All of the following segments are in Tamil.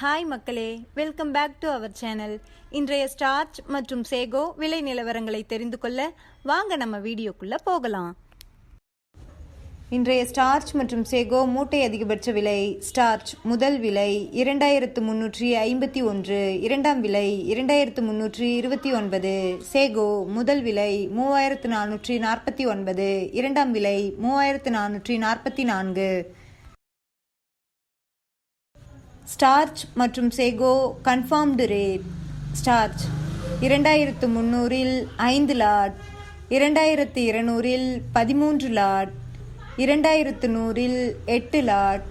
ஹாய் மக்களே. Welcome back to our channel இன்றைய ஸ்டார்ச் மற்றும் சேகோ விலை நிலவரங்களை தெரிந்து கொள்ள வாங்க நம்ம வீடியோக்குள்ள போகலாம். இன்றைய ஸ்டார்ச் மற்றும் சேகோ மூட்டை அதிகபட்ச விலை ஸ்டார்ச் முதல் விலை இரண்டாயிரத்து முன்னூற்றி ஐம்பத்தி ஒன்று இரண்டாம் விலை இரண்டாயிரத்து முன்னூற்றி இருபத்தி ஒன்பது சேகோ முதல் விலை மூவாயிரத்து நானூற்றி நாற்பத்தி ஒன்பது இரண்டாம் விலை மூவாயிரத்து நானூற்றி நாற்பத்தி நான்கு. ஸ்டார்ச் மற்றும் சேகோ கன்ஃபார்ம்டு ரேட் ஸ்டார்ச். இரண்டாயிரத்து முந்நூறில் ஐந்து லாட். இரண்டாயிரத்து இருநூறில் பதிமூன்று லாட். இரண்டாயிரத்து நூறில் எட்டு லாட்.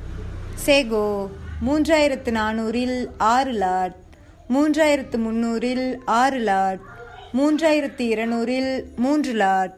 சேகோ. மூன்றாயிரத்து நானூறில் ஆறு லாட். மூன்றாயிரத்து முந்நூறில் ஆறு லாட். மூன்றாயிரத்து இருநூறில் மூன்று லாட்.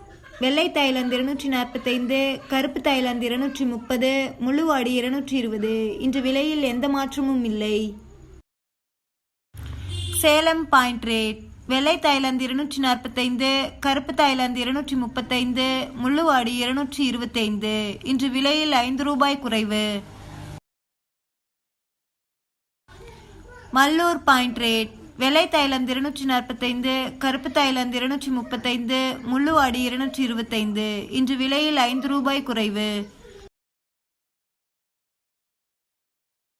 வெள்ளை தாய்லாந்து இருநூற்றி நாற்பத்தைந்து கருப்பு தாய்லாந்து இருநூற்றி முப்பது முழுவாடி இருநூற்றி இருபது. இன்று விலையில் எந்த மாற்றமும் இல்லை. Salem point rate. வெள்ளை தாய்லாந்து இருநூற்றி நாற்பத்தைந்து கருப்பு தாய்லாந்து இருநூற்றி முப்பத்தைந்து முள்ளுவாடி இருநூற்றி இருபத்தைந்து. இன்று விலையில் ஐந்து ரூபாய் குறைவு. Mallur point rate. வெள்ளை தைலம் இருநூற்றி நாற்பத்தைந்து கருப்பு தைலம் இருநூற்றி முப்பத்தைந்து முள்ளுவாடி இருநூற்றி இருபத்தைந்து. இன்று விலையில் ஐந்து ரூபாய் குறைவு.